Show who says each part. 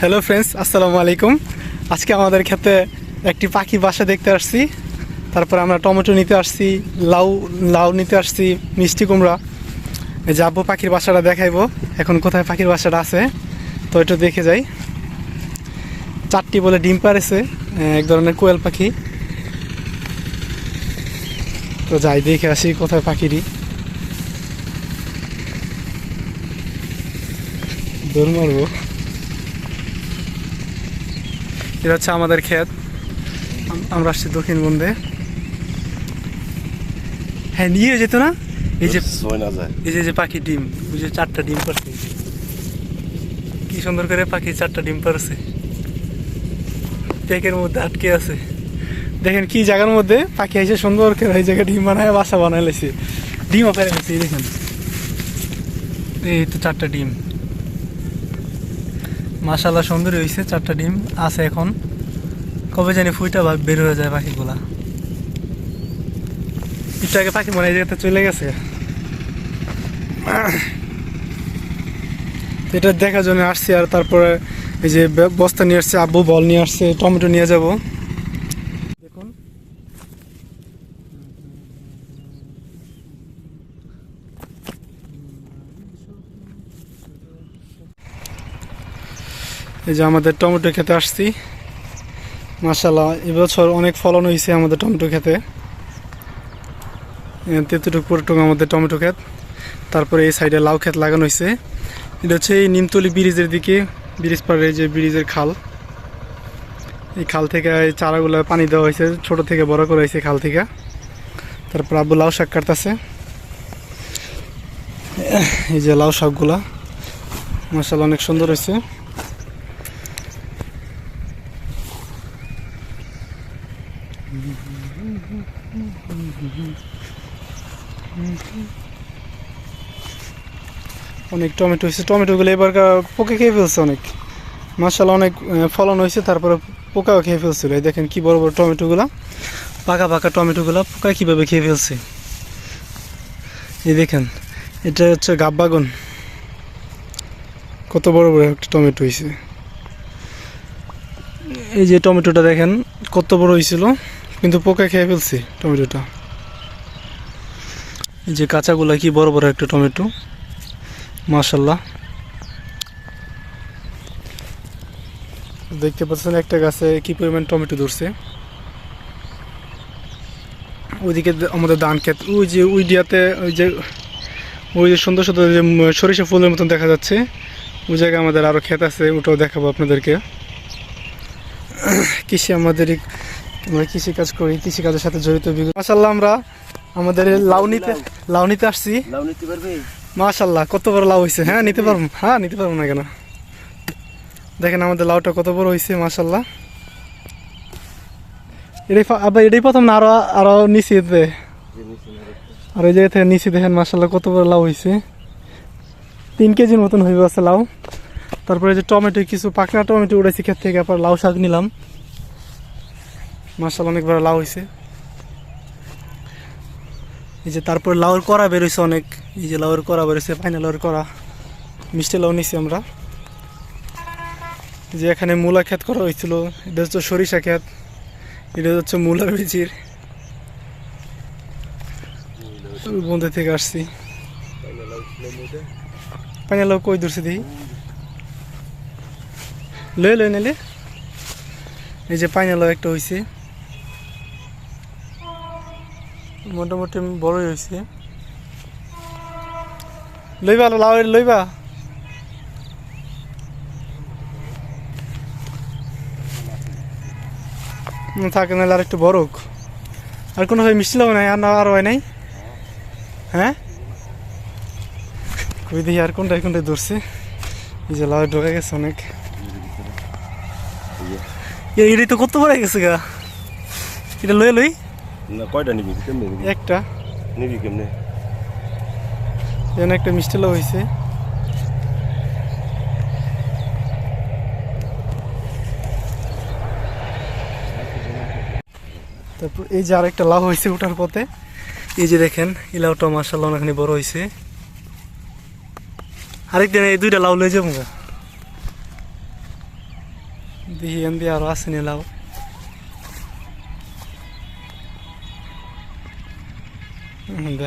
Speaker 1: Hello friends আসসালামু আলাইকুম। আজকে আমাদের ক্ষেতে একটি পাখি বাসা দেখতে আসছি। তারপর আমরা টমেটো নিতে আসছি, লাউ লাউ নিতে আসছি, মিষ্টি কুমড়া। এই যে আব্বু পাখির বাসাটা দেখাইবো, এখন কোথায় পাখির বাসাটা আছে, তো একটু দেখে যাই। চারটি বলে ডিম পারেছে এক ধরনের কোয়েল পাখি। তো যাই, দেখে আসি কোথায় পাখিটি। দৌড় মারবো। এটা হচ্ছে আমাদের ক্ষেত। আমরা আসছি দক্ষিণ বন্ধে হ্যাঁ নিয়ে যেত না? এই যে এই যে পাখি ডিম ওই যে চারটা ডিম পারছে। কি সুন্দর করে পাখি চারটা ডিম পারছে। পেকের মধ্যে আটকে আছে। দেখেন কি জায়গার মধ্যে পাখি এসে সুন্দর করে এই জায়গায় ডিম বানায় বাসা বানায় লেছে ডিমও গেছে দেখেন। এই তো চারটা ডিম। মাশাল্লাহ সুন্দর হয়েছে চারটা ডিম আছে এখন। কবে জানি ফুইটা বা বের হয়ে যায় পাখিগুলা। একটু আগে পাখি মনে হয় চলে গেছে। এটা দেখার জন্য আসছি আর তারপরে এই যে বস্তা নিয়ে আসছে, আব্বু বল নিয়ে আসছে, টমেটো নিয়ে যাব দেখুন এই যে আমাদের টমেটো খেতে আসছি। মাসাল্লাহ এবছর অনেক ফলন হয়েছে আমাদের টমেটো খেতে। তেতুটুক পুরোটুকু আমাদের টমেটো ক্ষেত। তারপরে এই সাইডে লাউ ক্ষেত লাগানো হয়েছে এটা হচ্ছে এই নিমতলি ব্রিজের দিকে, ব্রিজ পাড়ে যে ব্রিজের খাল। এই খাল থেকে এই চারাগুলো পানি দেওয়া হয়েছে ছোট থেকে বড় করা হয়েছে খাল থেকে। তারপর আব্বু লাউ শাক কাটতেছে। এই যে লাউ শাকগুলা। মশালা অনেক সুন্দর হয়েছে অনেক টমেটো হয়েছে। টমেটোগুলো এবার পোকে খেয়ে ফেলছে অনেক। মাসাল অনেক ফলন হয়েছে, তারপরে পোকাও খেয়ে ফেলছিল। দেখেন কি বড় বড় টমেটোগুলো, পাকা পাকা টমেটোগুলো পোকা কীভাবে খেয়ে ফেলছে। এই দেখেন, এটা হচ্ছে গাব্বাগুন কত বড় বড় একটা টমেটো হয়েছে। এই যে টমেটোটা দেখেন, কত বড় হয়েছিল। কিন্তু পোকা খেয়ে ফেলছি টমেটোটা। এই যে কাঁচাগুলা কি বড় বড় একটা টমেটো মাশাল্লাহ দেখতে পাচ্ছেন একটা গাছে কি পরিমাণ টমেটো ধরছে। ওইদিকে আমাদের ধান ক্ষেত, ওই যে ওই ডিয়াতে ওই যে ওই যে সুন্দর সুন্দর যে সরিষা ফুলের মতন দেখা যাচ্ছে। ওই জায়গায় আমাদের আরও ক্ষেত আছে, ওটাও দেখাবো আপনাদেরকে। কৃষি আমাদের আমরা কৃষি কাজ করি কৃষি কাজের সাথে জড়িত বিগত মাশাল্লাহ আমরা আমাদের লাউ নিতে লাউ নিতে আসছি। মাশাল্লাহ কত বড় লাউ হয়েছে হ্যাঁ নিতে পারব। হ্যাঁ নিতে পারব না কেন? দেখেন আমাদের লাউটা কত বড় হয়েছে মাশাল্লাহ এটাই আবার এটাই প্রথম না আরও আরও নিচে। আর ওই জায়গা থেকে নিচে দেখেন মাশাল্লাহ কত বড় লাউ হয়েছে তিন কেজির মতন হয়ে গেছে লাউ। তারপরে যে টমেটো কিছু পাকনা টমেটো উড়েছে ক্ষেত থেকে আবার লাউ শাক নিলাম। মাশাল্লাহ অনেক বড় লাউ হয়েছে এই যে তারপর লাউর করা বেরোইছে অনেক। এই যে লাউর করা বেরোইছে ফাইনাল লাউয়ের করা মিষ্টি লাউ নিছি আমরা। যে এখানে মূলা ক্ষেত করা হয়েছিল এটা হচ্ছে সরিষা ক্ষেত এটা হচ্ছে মূলার বীজির বন্ধু থেকে আসছি। পাইনা লাউ কই দূরছে দেখি। লয়ে লয়ে নিলে এই যে পাইনা লাউ একটা হয়েছে মোটামুটি বড়ই হয়েছে। লইবা, লাউ লইবা। থাকে, নাহলে আর একটু বড় আর কোনো ভাই মিষ্টি লাউ নাই, আর না, আর হয় নাই? হ্যাঁ? কই দেখি আর কোনটায় কোনটায় ধরছে। এই যে লাউ ঢোকা গেছে অনেক। এটাই তো বড় হয়ে গেছে গা। এটা লই লই।
Speaker 2: না কয়টা নিবি? কেমনে নিবি?
Speaker 1: একটা।
Speaker 2: নিবি কেমনে?
Speaker 1: এখানে একটা মিষ্টি লাউ হয়েছে তারপর এই যে আরেকটা লাউ হয়েছে ওঠার পথে। এই যে দেখেন এই লাউটা মার্শাল্লাহ অনেকখানি বড় হয়েছে আরেকদিন এই দুইটা লাউ লয়ে যাব। দেখি এমনি আরও আসেনি লাউ। হুম, দেখ।